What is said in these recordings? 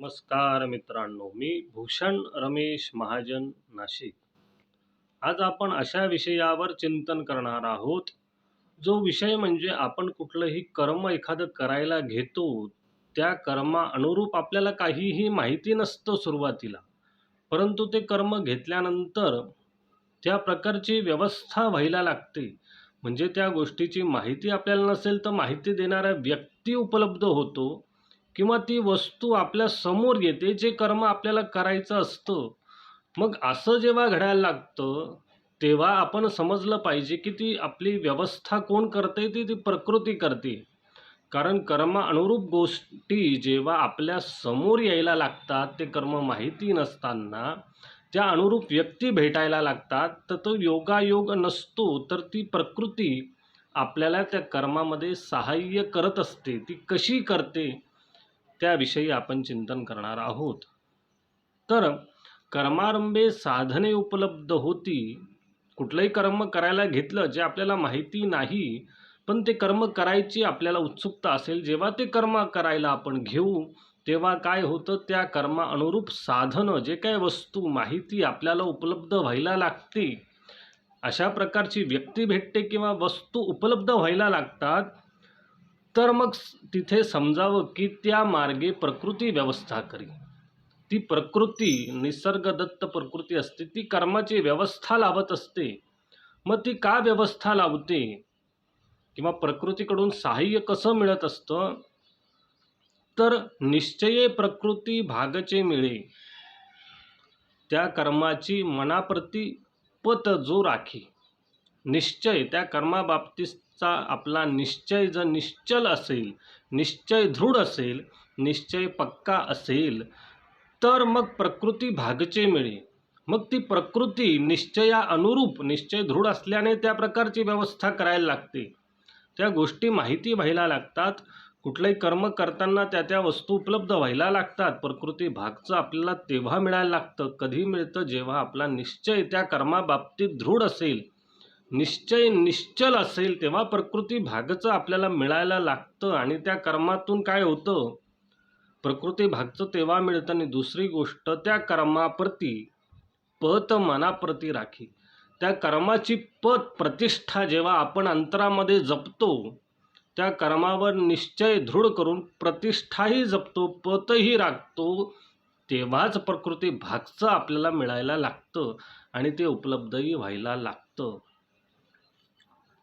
नमस्कार मित्रांनो मी भूषण रमेश महाजन नाशिक. आज आपण अशा विषयावर चिंतन करणार आहोत जो विषय म्हणजे आपण कुठलंही कर्म एखादं करायला घेतो त्या कर्मा अनुरूप आपल्याला काहीही माहिती नसतं सुरुवातीला. परंतु ते कर्म घेतल्यानंतर त्या प्रकारची व्यवस्था व्हायला लागते. म्हणजे त्या गोष्टीची माहिती आपल्याला नसेल तर माहिती देणारा व्यक्ती उपलब्ध होतो. किंवा ती वस्तू आपल्यासमोर येते जे कर्म आपल्याला करायचं असतं. मग असं जेव्हा घडायला लागतं तेव्हा आपण समजलं पाहिजे की ती आपली व्यवस्था कोण करते ती ती प्रकृती करते. कारण कर्म अनुरूप गोष्टी जेव्हा आपल्यासमोर यायला लागतात ते कर्म माहिती नसताना त्या अनुरूप व्यक्ती भेटायला लागतात तर तो योगायोग नसतो तर ती प्रकृती आपल्याला त्या कर्मामध्ये सहाय्य करत असते. ती कशी करते? त्याविषयी आपण चिंतन करणार आहोत. तर कर्मारंभे साधने उपलब्ध होती. कुठलंही कर्म करायला घेतलं जे आपल्याला माहिती नाही पण ते कर्म करायची आपल्याला उत्सुकता असेल. जेव्हा ते कर्म करायला आपण घेऊ तेव्हा काय होतं? त्या कर्मा अनुरूप साधनं जे काय वस्तू माहिती आपल्याला उपलब्ध व्हायला लागते. अशा प्रकारची व्यक्ती भेटते किंवा वस्तू उपलब्ध व्हायला लागतात तर मग तिथे समजावं की त्या मार्गे प्रकृती व्यवस्था करी. ती प्रकृती निसर्गदत्त प्रकृती असते ती कर्माची व्यवस्था लावत असते. मग ती का व्यवस्था लावते? किंवा प्रकृतीकडून सहाय्य कसं मिळत असतं? तर निश्चये प्रकृती भागचे मिळे. त्या कर्माची मनाप्रती पत जो राखी. निश्चय त्या कर्माबाबतीचा आपला निश्चय जर निश्चल असेल निश्चय दृढ असेल निश्चय पक्का असेल तर मग प्रकृती भागचे मिळे मग ती प्रकृती निश्चया अनुरूप निश्चय दृढ असल्याने त्या प्रकारची व्यवस्था करायला लागते. त्या गोष्टी माहिती व्हायला लागतात. कुठलंही कर्म करताना त्या त्या वस्तू उपलब्ध व्हायला लागतात. प्रकृती भागचं आपल्याला तेव्हा मिळायला लागतं. कधी मिळतं जेव्हा आपला निश्चय त्या कर्माबाबतीत दृढ असेल. निश्चय निश्चल असेल तेव्हा प्रकृती भागचं आपल्याला मिळायला लागतं आणि त्या कर्मातून काय होतं? प्रकृती भागचं तेव्हा मिळतं आणि दुसरी गोष्ट त्या कर्माप्रती पत मनाप्रती राखी. त्या कर्माची पत प्रतिष्ठा जेव्हा आपण अंतरामध्ये जपतो त्या कर्मावर निश्चय दृढ करून प्रतिष्ठाही जपतो पतही राखतो तेव्हाच प्रकृती भागचं आपल्याला मिळायला लागतं आणि ते उपलब्धही व्हायला लागतं.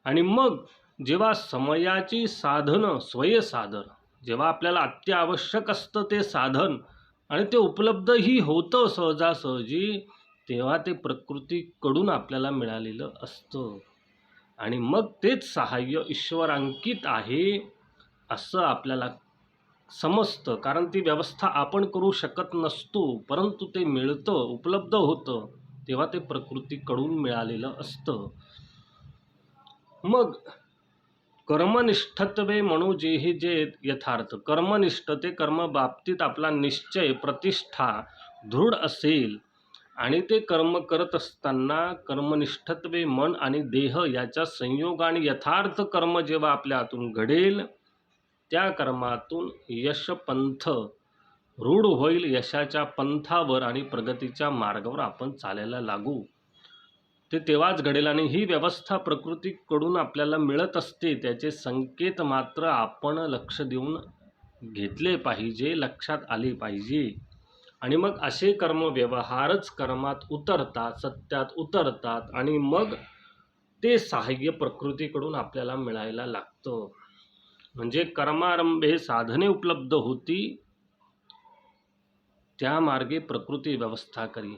आणि मग जेव्हा समयाची साधनं स्वयसाधन जेव्हा आपल्याला अत्यावश्यक असतं ते साधन आणि ते उपलब्धही होतं सहजासहजी तेव्हा ते प्रकृतीकडून आपल्याला मिळालेलं असतं. आणि मग तेच सहाय्य ईश्वरांकित आहे असं आपल्याला समजतं. कारण ती व्यवस्था आपण करू शकत नसतो परंतु ते मिळतं उपलब्ध होतं तेव्हा ते प्रकृतीकडून मिळालेलं असतं. मग कर्मनिष्ठत्वे म्हणू जे हे जे यथार्थ. कर्मनिष्ठ ते कर्म बाबतीत आपला निश्चय प्रतिष्ठा दृढ असेल आणि ते कर्म करत असताना कर्मनिष्ठत्वे मन आणि देह याच्या संयोगाने यथार्थ कर्म जेव्हा आपल्या हातून घडेल त्या कर्मातून यशपंथ रूढ होईल. यशाच्या पंथावर आणि प्रगतीच्या मार्गावर आपण चालायला लागू. ते तेव्हाच घडेल आणि ही व्यवस्था प्रकृतीकडून आपल्याला मिळत असते त्याचे संकेत मात्र आपण लक्ष देऊन घेतले पाहिजे लक्षात आले पाहिजे. आणि मग असे कर्म व्यवहारच कर्मात उतरतात सत्यात उतरतात आणि मग ते सहाय्य प्रकृतीकडून आपल्याला मिळायला लागतं. म्हणजे कर्मारंभे साधने उपलब्ध होती त्या मार्गे प्रकृती व्यवस्था करी.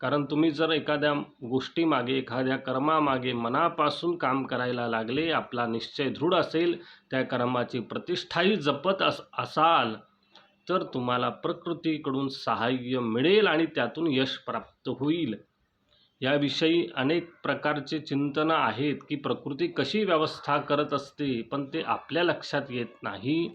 कारण तुम्ही जर एखाद्या गोष्टीमागे एखाद्या कर्मामागे मनापासून काम करायला लागले आपला निश्चय दृढ असेल त्या कर्माची प्रतिष्ठाही जपत अस असाल तर तुम्हाला प्रकृतीकडून सहाय्य मिळेल आणि त्यातून यश प्राप्त होईल. याविषयी अनेक प्रकारचे चिंतनं आहेत की प्रकृती कशी व्यवस्था करत असते पण ते आपल्या लक्षात येत नाही.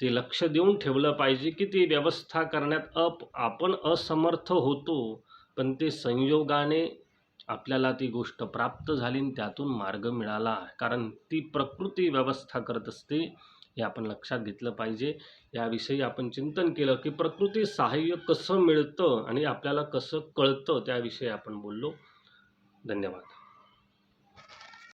ते लक्ष देऊन ठेवलं पाहिजे की ती व्यवस्था करण्यात अप आपण असमर्थ होतो. पण ते संयोगाने आपल्याला ती गोष्ट प्राप्त झाली आणि त्यातून मार्ग मिळाला. कारण ती प्रकृती व्यवस्था करत असते हे आपण लक्षात घेतलं पाहिजे. याविषयी आपण चिंतन केलं की प्रकृती सहाय्य कसं मिळतं आणि आपल्याला कसं कळतं त्याविषयी आपण बोललो. धन्यवाद.